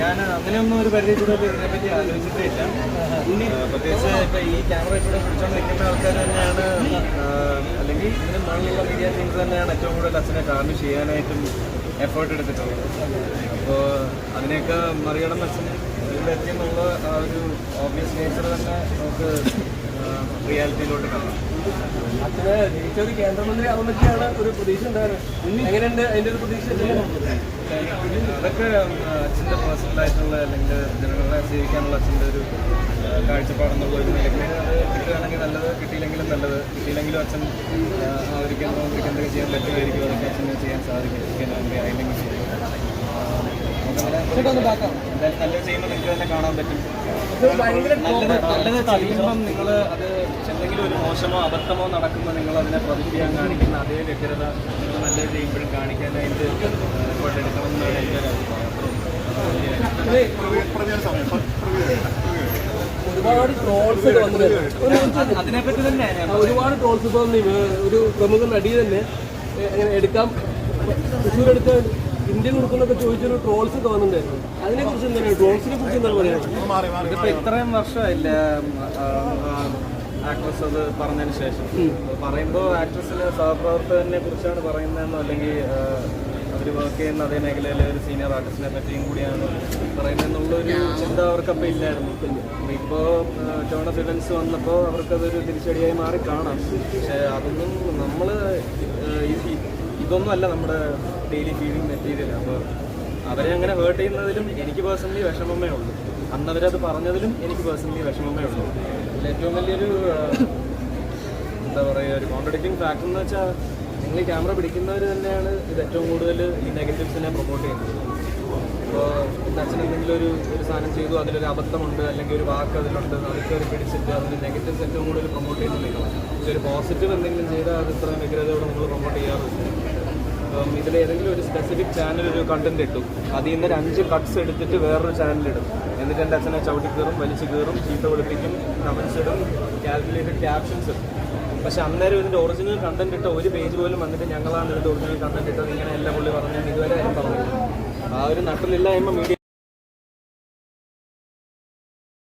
ഞാൻ അങ്ങനെയൊന്നും ഒരു പരിധി കൂടെ ഇതിനെപ്പറ്റി പറ്റി ആലോചിച്ചിട്ടില്ല പ്രത്യേകിച്ച് ഇപ്പൊ ഈ ക്യാമറ കൂടെ പിടിച്ചോണ്ട് നിൽക്കുന്ന ആൾക്കാർ തന്നെയാണ് അല്ലെങ്കിൽ ഇതിന് മുകളിലുള്ള മീഡിയ ടീംസ് തന്നെയാണ് ഏറ്റവും കൂടുതൽ അച്ഛനെ കാണു ചെയ്യാനായിട്ടും എഫേർട്ട് എടുത്തിട്ടുള്ളത്. അപ്പോൾ അതിനെയൊക്കെ മറികടന്ന് അച്ഛൻ ഇതിലെത്തിയെന്നുള്ള ആ ഒരു ഓബിയസ് നേച്ചർ തന്നെ നമുക്ക് റിയാലിറ്റിയിലോട്ട് കാണാം അച്ഛന് ജയിച്ചൊരു കേന്ദ്രമന്ത്രി ആവുന്നൊക്കെയാണ് ഒരു പ്രതീക്ഷ ഉണ്ടായിരുന്നത്. എങ്ങനെയുണ്ട് അതിന്റെ ഒരു പ്രതീക്ഷ? അതൊക്കെ അച്ഛന്റെ പേഴ്സണൽ ആയിട്ടുള്ള അല്ലെങ്കിൽ ജനങ്ങളെ സേവിക്കാനുള്ള അച്ഛന്റെ ഒരു കാഴ്ചപ്പാടെന്നുള്ള ഒരു നിലയ്ക്ക് അത് കിട്ടുകയാണെങ്കിൽ നല്ലത് കിട്ടിയില്ലെങ്കിലും നല്ലത്. കിട്ടിയില്ലെങ്കിലും അച്ഛൻ ആ, ആ ഒരു കേന്ദ്രമന്ത്രിക്ക് എന്തൊക്കെ ചെയ്യാൻ പറ്റുമായിരിക്കും അതൊക്കെ അച്ഛന് ചെയ്യാൻ സാധിക്കും അല്ലെങ്കിൽ ആയില്ലെങ്കിൽ. നല്ലത് ചെയ്യുമ്പോൾ നിങ്ങൾക്ക് തന്നെ കാണാൻ പറ്റും. ഭയങ്കര നല്ലത് നല്ലത് ചെയ്യുമ്പം നിങ്ങൾ അത് എന്തെങ്കിലും ഒരു മോശമോ അബദ്ധമോ നടക്കുമ്പോൾ നിങ്ങൾ അതിനെ പ്രതിക്രിയാൻ കാണിക്കുന്ന അതേ വ്യഗ്രത നിങ്ങൾ നല്ലത് ചെയ്യുമ്പോഴും കാണിക്കാനായിട്ട് എഫേർട്ട് എടുക്കണം എന്നാണ് എന്റെ ഒരു അഭിപ്രായം. ഒരുപാട് ട്രോൾസ് അതിനെപ്പറ്റി തന്നെ ഒരുപാട് ട്രോൾസ് ഇപ്പൊ ഒരു പ്രമുഖ നടി തന്നെ അങ്ങനെ എടുക്കാം? തൃശ്ശൂർ എടുക്കാൻ ഇന്ത്യൻ ഉടുക്കുന്നൊക്കെ ചോദിച്ചൊരു ട്രോൾസ് ഒക്കെ വന്നിട്ടുണ്ടായിരുന്നു അതിനെ കുറിച്ച് എന്താണ്? ട്രോൾസിനെ കുറിച്ച് എന്താണ് പറയുന്നത് ഇതിപ്പോ ഇത്രയും വർഷമായില്ല ആക്ട്രസ് അത് പറഞ്ഞതിന് ശേഷം. പറയുമ്പോൾ ആക്ട്രസിലെ സഹപ്രവർത്തകനെ കുറിച്ചാണ് പറയുന്നതെന്നോ അല്ലെങ്കിൽ അവർ വർക്ക് ചെയ്യുന്ന അതേ മേഖലയിലെ ഒരു സീനിയർ ആർട്ടിസ്റ്റിനെ പറ്റിയും കൂടിയാണ് പറയുന്നതെന്നുള്ളൊരു ചിന്ത അവർക്കപ്പോൾ ഇല്ലായിരുന്നു. ഇപ്പോൾ ടോണസ് ഇവൻസ് വന്നപ്പോൾ അവർക്കതൊരു തിരിച്ചടിയായി മാറി കാണാം. പക്ഷേ അതൊന്നും നമ്മൾ ഇതൊന്നും അല്ല നമ്മുടെ ഡെയിലി ഫീഡിങ് മെറ്റീരിയൽ അപ്പോൾ അവരെ അങ്ങനെ ഹേർട്ട് ചെയ്യുന്നതിലും എനിക്ക് പേഴ്സണലി വിഷമമേ ഉള്ളൂ. അന്ന് അവരത് പറഞ്ഞതിലും എനിക്ക് പേഴ്സണലി വിഷമമേ ഉള്ളൂ. ഇതിൽ ഏറ്റവും വലിയൊരു എന്താ പറയുക ഒരു കോൺട്രഡിക്റ്റിംഗ് ഫാക്ടർ എന്ന് വെച്ചാൽ നിങ്ങൾ ക്യാമറ പിടിക്കുന്നവർ തന്നെയാണ് ഇത് ഏറ്റവും കൂടുതൽ ഈ നെഗറ്റീവ്സിനെ പ്രൊമോട്ട് ചെയ്യുന്നത്. ഇപ്പോൾ എന്റെ അച്ഛൻ എന്തെങ്കിലും ഒരു ഒരു സാധനം ചെയ്തു അതിലൊരു അബദ്ധമുണ്ട് അല്ലെങ്കിൽ ഒരു വാക്ക് അതിലുണ്ട് അതൊക്കെ ഒരു പിടിച്ചിട്ട് അതിന് നെഗറ്റീവ്സ് ഏറ്റവും കൂടുതൽ പ്രൊമോട്ട് ചെയ്യുന്നത് നിങ്ങളാണ് ഒരു പോസിറ്റീവ് എന്തെങ്കിലും ചെയ്താൽ അത് ഇത്രയും വ്യഗ്രതയോടെ നിങ്ങൾ പ്രൊമോട്ട് ചെയ്യാറുണ്ട് അപ്പം ഇതിൽ ഏതെങ്കിലും ഒരു സ്പെസിഫിക് ചാനൽ ഒരു കണ്ടന്റ് ഇട്ടു. അതിൽ നിന്ന് ഒരു അഞ്ച് കട്ട്സ് എടുത്തിട്ട് വേറൊരു ചാനലിടും എന്നിട്ട് എന്റെ അച്ഛനെ ചവിട്ടി കയറും വലിച്ചു കയറും ചീത്ത വിളിപ്പിക്കും കമൻസ് ഇടും കാൽക്കുലേറ്റഡ് ക്യാപ്ഷൻസ് ഇടും. പക്ഷെ അന്നേരം ഇതിന്റെ ഒറിജിനൽ കണ്ടന്റ് ഇട്ട ഒരു പേജ് പോലും വന്നിട്ട് ഞങ്ങളാണ് ഇതിന്റെ ഒറിജിനൽ കണ്ടന്റ് ഇട്ടത്. ഇങ്ങനെ എല്ലാം പുള്ളി പറഞ്ഞു ഇതുവരെ പറഞ്ഞു ആ ഒരു നട്ടിലില്ലായ്മ മീഡിയ